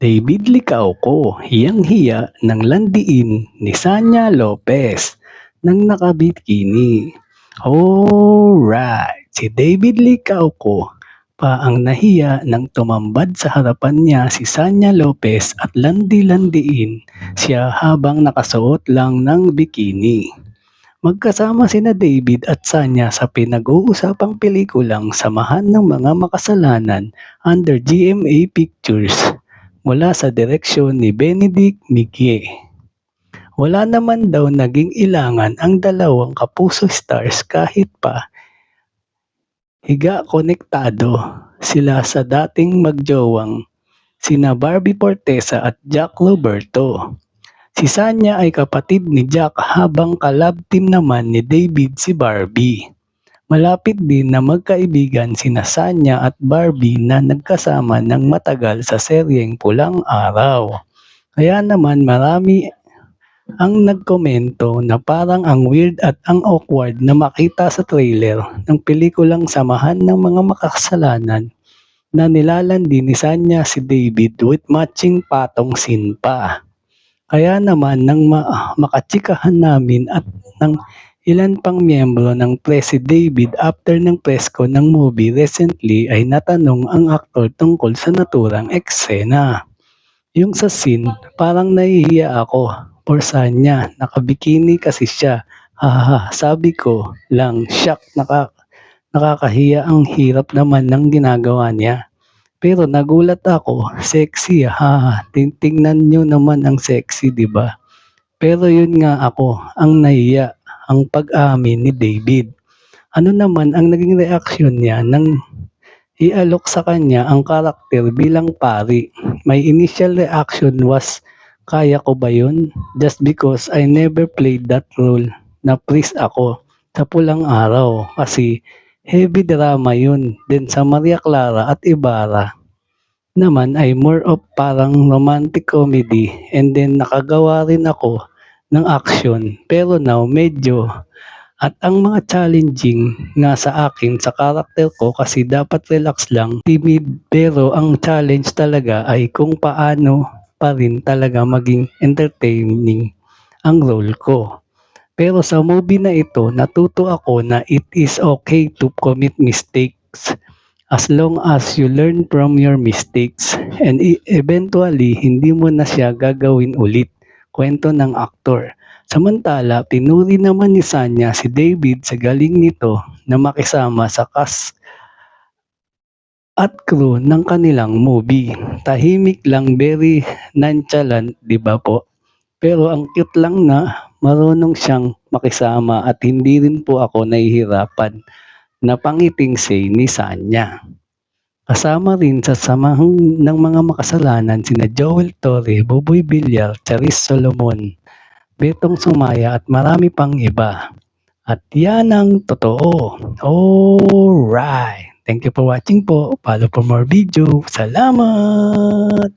David Licauco, hiyang-hiya nang landiin ni Sanya Lopez nang nakabikini. Alright, si David Licauco pa ang nahiya nang tumambad sa harapan niya si Sanya Lopez at landi-landiin siya habang nakasuot lang ng bikini. Magkasama sina David at Sanya sa pinag-uusapang pelikulang Samahan ng Mga Makasalanan under GMA Pictures mula sa direksyon ni Benedict Migie. Wala naman daw naging ilangan ang dalawang kapuso stars kahit pa higa konektado sila sa dating magjowang sina Barbie Fortesa at Jack Roberto. Si Sanya ay kapatid ni Jack habang kalab team naman ni David si Barbie. Malapit din na magkaibigan sina Sanya at Barbie na nagkasama ng matagal sa seryeng Pulang Araw. Kaya naman marami ang nagkomento na parang ang weird at ang awkward na makita sa trailer ng pelikulang Samahan ng Mga Makasalanan na nilalandi ni Sanya si David with matching patong scene pa. Kaya naman nang ma- makatsikahan namin at ng ilan pang miyembro ng press si David after ng press ko ng movie recently ay natanong ang aktor tungkol sa naturang eksena. Yung sa scene, parang nahihiya ako for Sanya, nakabikini kasi siya. Haha, sabi ko lang, shock, naka, nakakahiya ang hirap naman ng ginagawa niya. Pero nagulat ako, sexy ha. Tingnan nyo naman ang sexy, di ba? Pero yun nga ako, ang nahiya, ang pag-amin ni David. Ano naman ang naging reaksyon niya nang ialok sa kanya ang karakter bilang pari? My initial reaction was, kaya ko ba yun? Just because I never played that role na priest ako sa pulang araw kasi heavy drama yun. Then sa Maria Clara at Ibarra naman ay more of parang romantic comedy and then nakagawa rin ako ng action pero now medyo at ang mga challenging nga sa akin sa karakter ko kasi dapat relax lang, timid pero ang challenge talaga ay kung paano pa rin talaga maging entertaining ang role ko. Pero sa movie na ito, natuto ako na it is okay to commit mistakes as long as you learn from your mistakes and e- eventually hindi mo na siya gagawin ulit. Kwento ng aktor. Samantala, pinuri naman ni Sanya si David sa galing nito na makisama sa cast at crew ng kanilang movie. Tahimik lang, very nonchalant, di ba po? Pero ang cute lang na marunong siyang makisama at hindi rin po ako nahihirapan na pangiting say ni Sanya. Kasama rin sa samahang ng mga makasalanan sina Joel Torre, Boboy Villar, Charis Solomon, Betong Sumaya at marami pang iba. At yan ang totoo. Alright. Thank you for watching po. Follow for more video. Salamat!